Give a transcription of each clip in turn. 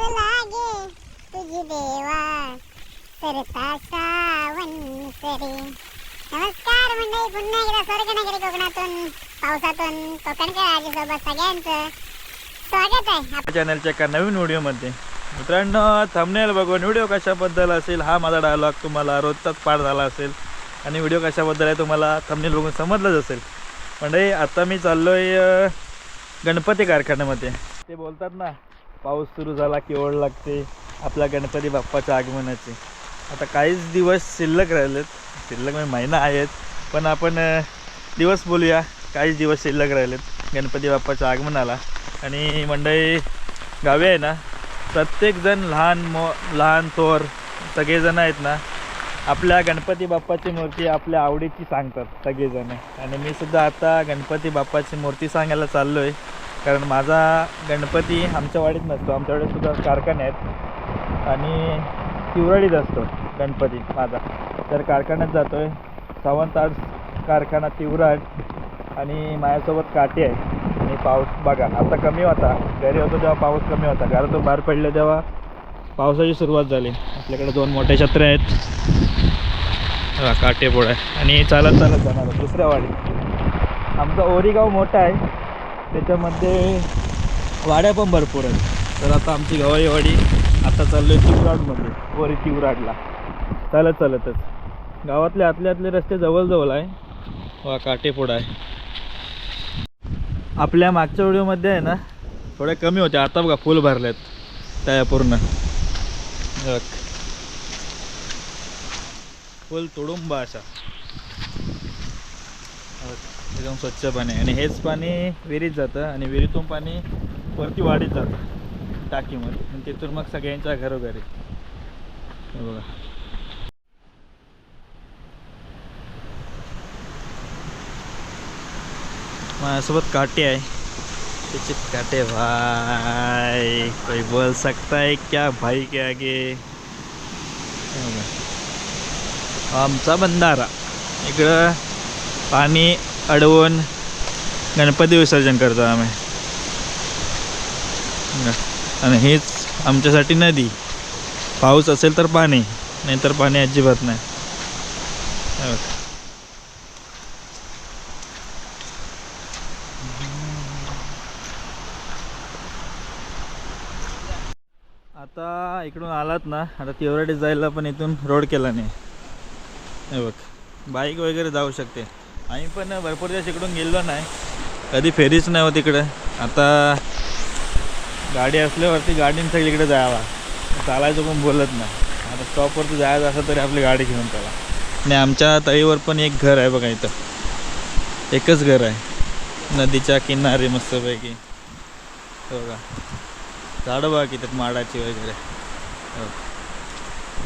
लागे तुझी देवा. सरता सावन सरे नमस्कार मंडळी पुन्हा एकदा स्वर्गनगरी कोकणातून पावसातून कोकणकर आजीसोबत सगळ्यांचं स्वागत आहे. चॅनलच्या एका नवीन व्हिडिओमध्ये. मित्रांनो थंबनेल बघून व्हिडिओ कशाबद्दल असेल हा माझा डायलॉग तुम्हाला रोजचाच पाठ झाला असेल. आणि व्हिडिओ कशाबद्दल आहे तुम्हाला थंबनेल बघून समजलंच असेल. म्हणजे आता मी चाललो आहे गणपती कारखान्यामध्ये. ते बोलतात ना पाऊस सुरू झाला की ओढ लागते. आपल्या गणपती बाप्पाच्या आगमनाचे. आता काहीच दिवस शिल्लक राहिलेत. शिल्लक म्हणजे महिना आहेत. पण आपण दिवस बोलूया. काहीच दिवस शिल्लक राहिलेत गणपती बाप्पाच्या आगमनाला. आणि मंडळी गावी आहे ना प्रत्येकजण लहान मो लहान थोर सगळेजण आहेत ना आपल्या गणपती बाप्पाची मूर्ती आपल्या आवडीची सांगतात सगळेजण. आणि मी सुद्धा आता गणपती बाप्पाची मूर्ती सांगायला चाललो आहे कारण माझा गणपती आमच्या वाडीत नसतो. आमच्याकडे सुद्धा कारखाने आहेत. आणि तिवराळीत असतो गणपती माझा. तर कारखान्यात जातो आहे सावंत आर्ट्स कारखाना तिवराड आणि माझ्यासोबत काटे आहे आणि पाऊस बघा आता कमी होता. घरी होतो तेव्हा पाऊस कमी होता. कारण तो बाहेर पडले तेव्हा पावसाची सुरुवात झाली. आपल्याकडे दोन मोठे छत्रे आहेत. हा, काटेपोड आहे आणि चालत चालत जाणार दुसऱ्या वाडीत. आमचा ओरीगाव मोठा आहे. त्याच्यामध्ये वाड्या पण भरपूर आहेत. तर आता आमची गवाई वाडी आता चाललो आहे चिवराडमध्ये ओरी चिवराडला चालत चालतच. गावातले आतले आतले रस्ते जवळजवळ आहे. वा काटेपोड आहे. आपल्या मागच्या व्हिडिओमध्ये आहे ना थोडे कमी होते. आता बघा फुल भरलेत. त्या पूर्ण. फुल तुडुंब अशा एकदम स्वच्छ पाणी आहे. आणि हेच पाणी विहिरीत जातं आणि विहिरीतून पाणी वरती वाढीत जातं टाकीमध्ये. आणि तिथून मग सगळ्यांच्या घरोघरी. बघा. माझ्यासोबत काटे आहे. त्याचे काटे भाई. कोई बोल सकता है क्या भाई के आगे? आमचा बंधारा. इकडं पाणी अडवून गणपती विसर्जन करतो आम्ही. आणि हीच आमच्यासाठी नदी. पाऊस असेल तर पाणी नाहीतर पाणी अजिबात नाही. आता इकडून आलात ना आता तिवराडी जायला पण इथून रोड केला नाही. हे बघ बाईक वगैरे जाऊ शकते. आम्ही पण भरपूर दिवस इकडून गेलो नाही. कधी फेरीच नाही होत इकडं. आता गाडी असल्यावरती गाडीने सगळीकडे जायला चालायचं पण बोलत नाही. आता स्टॉपवरती जायचं असं तरी आपली गाडी घेऊन चला. आणि आमच्या तळीवर पण एक घर आहे बघा इथं. एकच घर आहे. नदीच्या किनारी मस्तपैकी. हो बघा झाडं बघा की त्यात माडाची वगैरे. हो.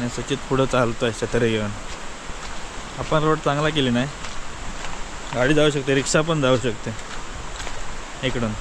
आणि सचित पुढं चालतो आहे छत्री घेऊन. आपण रोड चांगला केली नाही? गाडी जाऊ शकते रिक्षा पण जाऊ शकते. इकडून.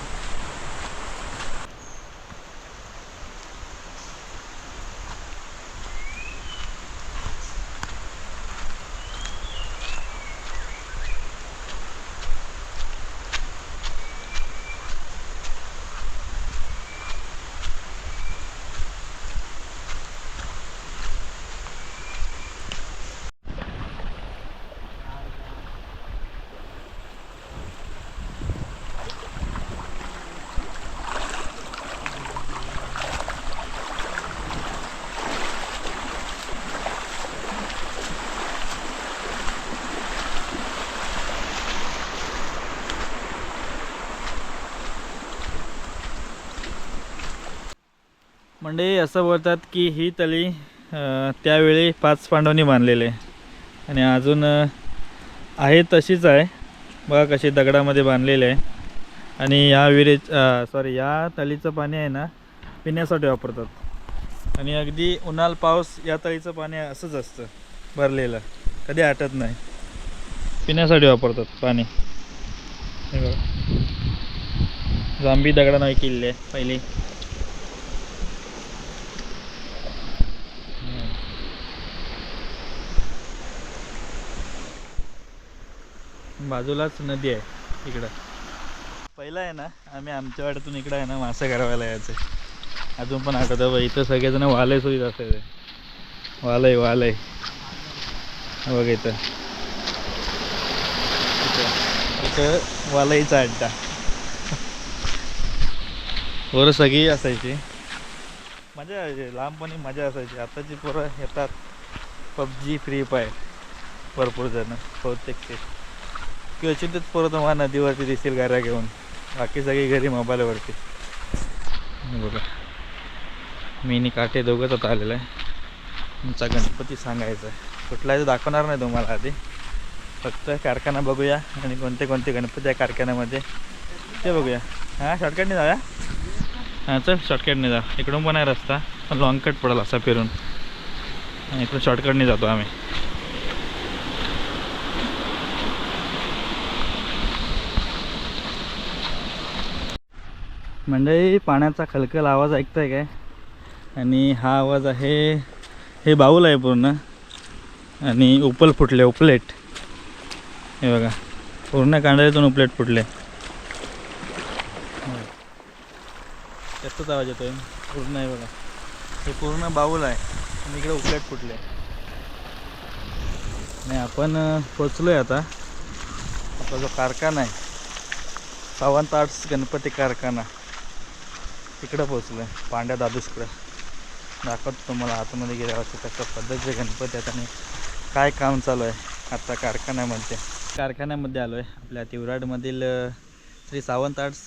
म्हणजे असं बोलतात की ही तळी त्यावेळी पाच पांडवांनी बांधलेले आणि अजून आहे तशीच आहे. बघा कशी दगडामध्ये बांधलेली आहे. आणि या विहिरी सॉरी या तळीचं पाणी आहे ना पिण्यासाठी वापरतात. आणि अगदी उन्हाळ पाऊस या तळीचं पाणी असंच असतं भरलेलं. कधी आटत नाही. पिण्यासाठी वापरतात पाणी. हे बघा. जांभी दगडानं किल्ले आहे पहिली. बाजूलाच नदी आहे इकडं. पहिलं आहे ना आम्ही आमच्या वाड्यातून इकडं आहे ना मासे करावायला यायचे. अजून पण आठवतं बघ इथं सगळेजण वालय सुईत असायचे वालय वालय. बघ इथं. इथं इथं वालईचा अड्डा. पोरं सगळी असायची. मजा यायची लहानपणी मजा असायची. आताची पोरं येतात. PUBG free fire. भरपूर जण बहुतेक ते. क्वचितच परत मला नदीवरती दिसतील गाऱ्या घेऊन. बाकी सगळी घरी मोबाईलवरती. हे बघा. मीनी काठे दोघंच आता आलेलं आहे. तुमचा गणपती सांगायचा आहे. कुठला दाखवणार नाही तुम्हाला आधी. फक्त कारखाना बघूया आणि कोणते कोणते गणपती आहे कारखान्यामध्ये. ते बघूया. हां शॉर्टकटने जाऊया? हां चल शॉर्टकटने जा. इकडून पण आहे रस्ता. पण लॉंगकट पडेल असा फिरून. आणि इकडून शॉर्टकटने जातो आम्ही. मंडळी पाण्याचा खलखल आवाज ऐकताय काय? आणि हा आवाज आहे हे बाऊल आहे पूर्ण. आणि उपल फुटले उपलेट. हे बघा पूर्ण कांडाळीतून उपलेट फुटले. त्याचाच आवाज येतो आहे पूर्ण आहे बघा. हे पूर्ण बाऊल आहे. आणि इकडे उपलेट फुटले. नाही आपण पोचलो आहे आता. आपला जो कारखाना आहे सावंत आर्ट्स गणपती कारखाना. तिकडं पोचलो आहे पांड्या दादूसकडं. दाखवतो तुम्हाला आतमध्ये गेल्यावर कशा पद्धतीचे गणपती आहेत आणि काय काम चालू आहे. आत्ता कारखान्यामध्ये. कारखान्यामध्ये आलो आहे आपल्या तिवराडमधील श्री सावंत आर्ट्स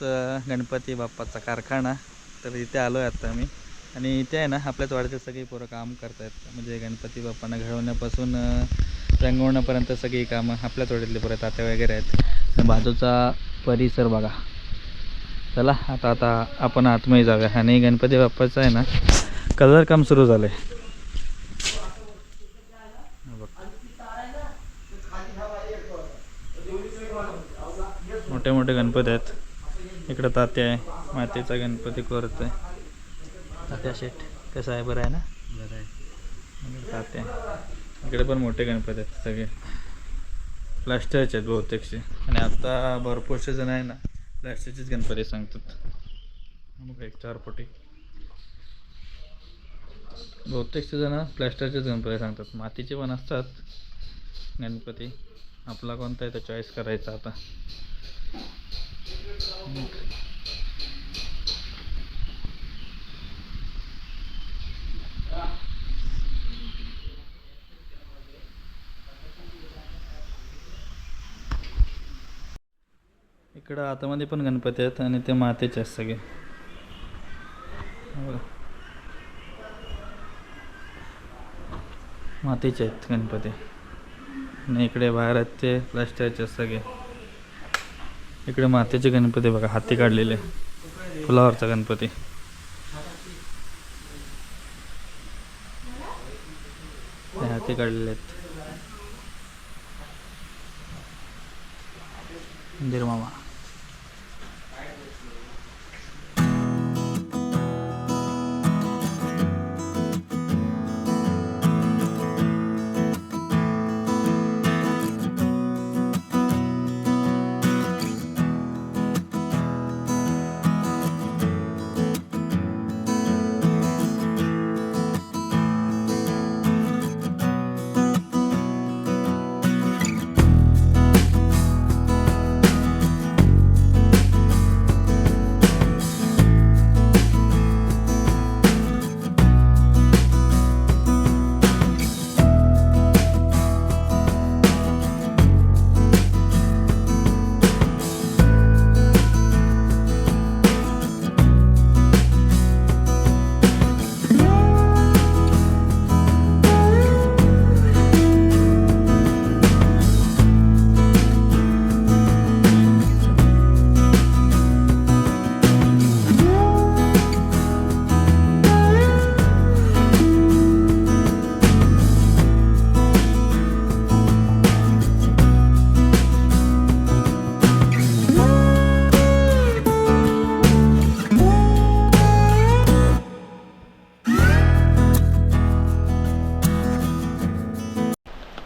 गणपती बाप्पाचा कारखाना. तर इथे आलो आहे आत्ता मी. आणि इथे आहे ना आपल्याच वाड्यातील सगळी पोरं काम करत आहेत म्हणजे गणपती बाप्पांना घडवण्यापासून रंगवण्यापर्यंत सगळी कामं आपल्याच वाड्यातली पोरं तात्या वगैरे आहेत. बाजूचा परिसर बघा. चला आता आता आपण आतमध्ये जाऊया. आणि गणपती बाप्पाचं आहे ना? कलर काम सुरू झालं आहे मोठे मोठे गणपती आहेत. इकडं तात्या आहे. मातीचा गणपती करत आहे तात्या शेठ कसं आहे? बरं आहे ना? बरं आहे. तात्या इकडे पण मोठे गणपती आहेत सगळे. प्लास्टरचे आहेत बहुतेकचे आणि आता भरपूरसे जण आहे ना? प्लास्टरचेच गणपती सांगतात. मग एक चार पोटी बहुतेकचे जण प्लॅस्टरचेच गणपती सांगतात. मातीचे पण असतात गणपती. आपला कोणता आहे तो चॉईस करायचा आता. इकडं आतामध्ये पण गणपती आहेत आणि ते मातीचे आहेत सगळे. मातीचे आहेत गणपती. आणि इकडे बाहेर आहेत ते प्लास्टरचे आहेत सगळे. इकडे मातीचे गणपती बघा हाती काढलेले. फुलावरचा गणपती. ते हाती काढलेले आहेत. मंदिर मामा.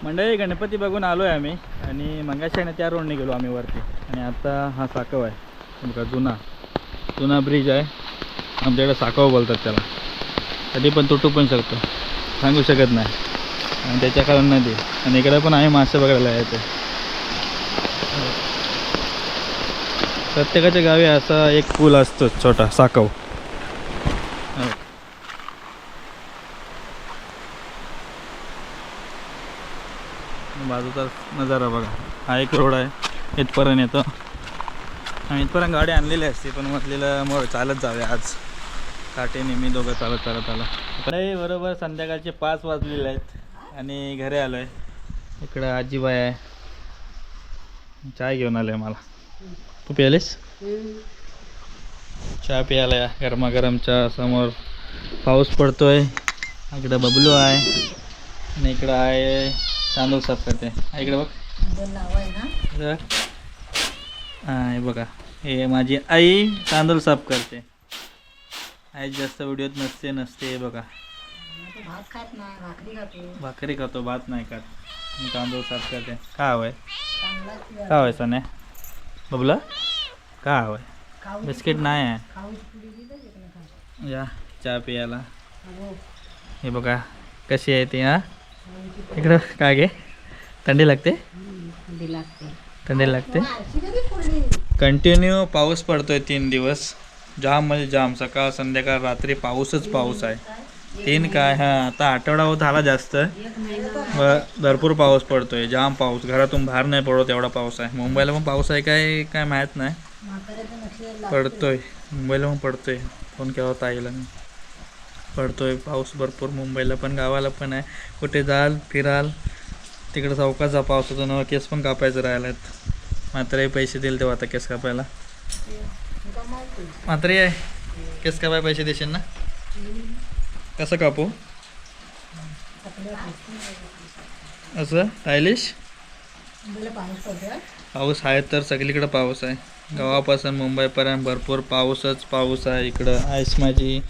मंडळी गणपती बघून आलो आहे आम्ही आणि मंगाशी आणि त्या रोडने गेलो आम्ही वरती. आणि आता हा साकव आहे. हे बघा जुना. जुना ब्रिज आहे. आमच्याकडे साकव बोलतात त्याला. कधी पण तुटू पण शकतो. सांगू शकत नाही. आणि त्याच्या कारण नदी. आणि इकडे पण आहे मासे बघायला येते. प्रत्येकाच्या गावी असा एक पूल असतो छोटा साकव हो. बाजूचा नजारा बघा. हा एक रोड आहे. इथपर्यंत येतो. आणि इथपर्यंत गाडी आणलेली असते पण म्हटलेलं मग चालत जावे आज. काटेने मी दोघं चालत चालत आला नाही बरोबर संध्याकाळचे पाच वाजलेले आहेत. आणि घरी आलो आहे इकडं आजीबाई आहे. चाय घेऊन आले मला. तू प्यालेस चहा प्यायला या गरमागरमच्या समोर पाऊस पडतोय. इकडं बबलू आहे. आणि इकडं आहे तांदूळ साफ करते. हा, इकडे बघ. हा हे बघा. हे माझी आई तांदूळ साफ करते. आई जास्त व्हिडिओत नसते नसते हे बघा. भाकरी खातो. भात नाही खात. मी तांदूळ साफ करते. का हवंय? का हवंय सोन्या? बबला? का हवंय? बिस्किट नाही आहे. या चहा पियाला हे बघा कशी आहे ती हा? इकडं काय घे थंडी लागते? थंडी लागते. कंटिन्यू पाऊस पडतोय तीन दिवस. जाम म्हणजे जाम. सकाळ संध्याकाळ रात्री पाऊसच पाऊस आहे. तीन काय? हा आता आठवडा होत आला जास्त. व भरपूर पाऊस पडतोय. जाम पाऊस. घरातून बाहेर नाही पडत एवढा पाऊस आहे. मुंबईला पण पाऊस आहे काय? काय माहीत नाही. पडतोय. मुंबईला पण पडतोय. फोन केला होता आईला मी. पडतोय. पाऊस भरपूर मुंबईला पण गावाला पण आहे. कुठे जाल फिराल तिकडं चौकाचा पाऊस होतो ना केस पण कापायचं राहिलेत. मात्र पैसे दिले तेव्हा आता केस कापायला. मात्र आहे केस कापाय पैसे देशील ना? कसं कापू? असं? स्टायलिश पाऊस आहे तर सगळीकडं पाऊस आहे. गावापासून मुंबईपर्यंत भरपूर पाऊसच पाऊस आहे इकडं. आईस माझी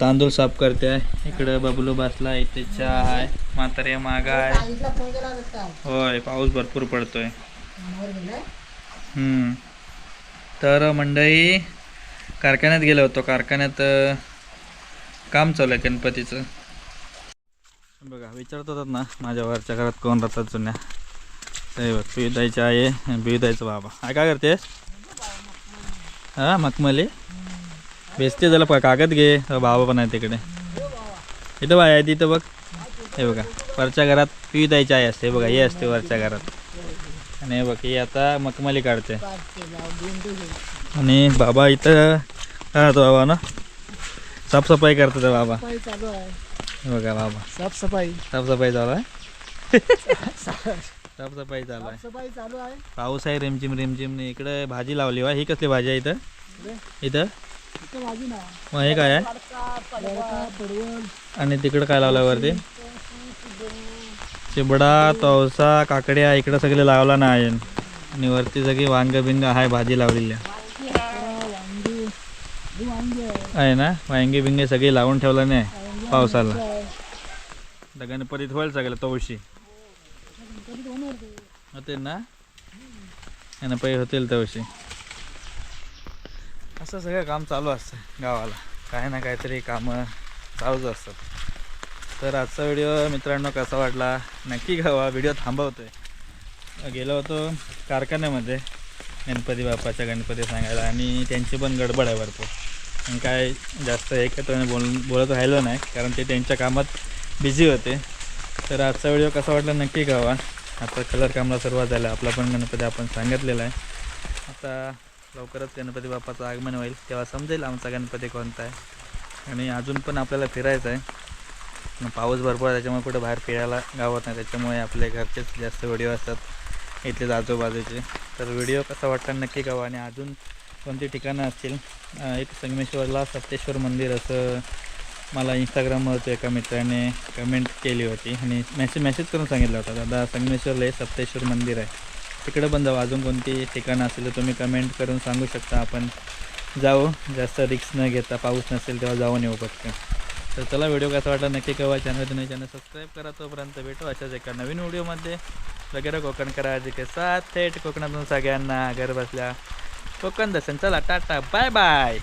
तांदूळ साफ करते आहे. इकडं बबलू बसला इथे चहा आहे. म्हातारे मागा आहे. होय पाऊस भरपूर पडतोय. हम्म. तर मंडळी कारखान्यात गेलो होतो. कारखान्यात काम चालू आहे गणपतीचं. बघा विचारत होतात ना माझ्या वरच्या घरात कोण राहतात जुन्या? ते बघ आहे पियुताईचं बाबा. काय करतेस? हा मखमली? बेसते झालं पा कागद घे. बाबा पण आहे तिकडे. इथं बाय आहे तिथं बघ. हे बघा वरच्या घरात पियुताईची आई असते. बघा हे असते वरच्या घरात. आणि हे बघ ही आता मखमली काढते. आणि बाबा इथं काय राहतो बाबा ना? साफसफाई करतात ते बाबा. बघा बाबा. साफसफाई. साफसफाई चालू आहे? साफसफाई चालू आहे. सफाई चालू आहे. पाऊस आहे रिमझिम रिमझिम ने इकडे भाजी लावली वा ही कसली भाजी आहे इथं? इथं? मग हे काय आहे आणि तिकडं काय लावलं वरती चिबडा तवसा काकड्या इकडं सगळे लावला नाही आणि वरती सगळी वांग बिंग आहे भाजी लावलेली आहे. ना वांगी बिंगे सगळी लावून ठेवलं नाही पावसाला आहे. गणपतीत होईल सगळं तवशी होते ते? ना गणपती होतील तवशी असं सगळं काम चालू असतं गावाला. काही ना काहीतरी कामं चालूच असतात. तर आजचा व्हिडिओ मित्रांनो कसा वाटला? नक्की गावा व्हिडिओ थांबवतो आहे गेलो होतो कारखान्यामध्ये गणपती बाप्पाच्या गणपती सांगायला आणि त्यांची पण गडबड आहे भरपूर. आणि काय जास्त एकत्र बोल बोलत राहिलो नाही कारण ते त्यांच्या कामात बिझी होते. तर आजचा व्हिडिओ कसा वाटला? नक्की गावा. आता कलर कामला सुरुवात झाला. आपला पण गणपती आपण सांगितलेला आहे. आता लवकरच गणपती बाप्पाचं आगमन होईल. तेव्हा समजेल आमचा गणपती कोणता आहे. आणि अजून पण आपल्याला फिरायचं आहे. पाऊस भरपूर आहे त्याच्यामुळे कुठं बाहेर फिरायला गावत नाही. त्याच्यामुळे आपले घरचेच जास्त व्हिडिओ असतात इथलेच आजूबाजूचे. तर व्हिडिओ कसा वाटला नक्की गावा आणि अजून कोणती ठिकाणं असतील? एक संगमेश्वरला सप्तेश्वर मंदिर असं मला इंस्टाग्रामवरती एका मित्राने कमेंट केली होती. आणि मेसेज मेसेज करून सांगितलं होतं दादा संगमेश्वरला हे सप्तेश्वर मंदिर आहे. तिकडं पण जाऊ. अजून कोणती ठिकाणं असेल तर तुम्ही कमेंट करून सांगू शकता. आपण जाऊ. जास्त रिक्स न घेता पाऊस नसेल तेव्हा जाऊन येऊ पटकन तर चला व्हिडिओ कसा वाटला नक्की कळवा. चॅनल तुम्ही चॅनल सबस्क्राईब करा. तोपर्यंत भेटू अशाच एका नवीन व्हिडिओमध्ये वगैरे कोकण करा के सात थेट कोकणातून सगळ्यांना घर बसल्या कोकण दर्शन. चला टाटा. Bye bye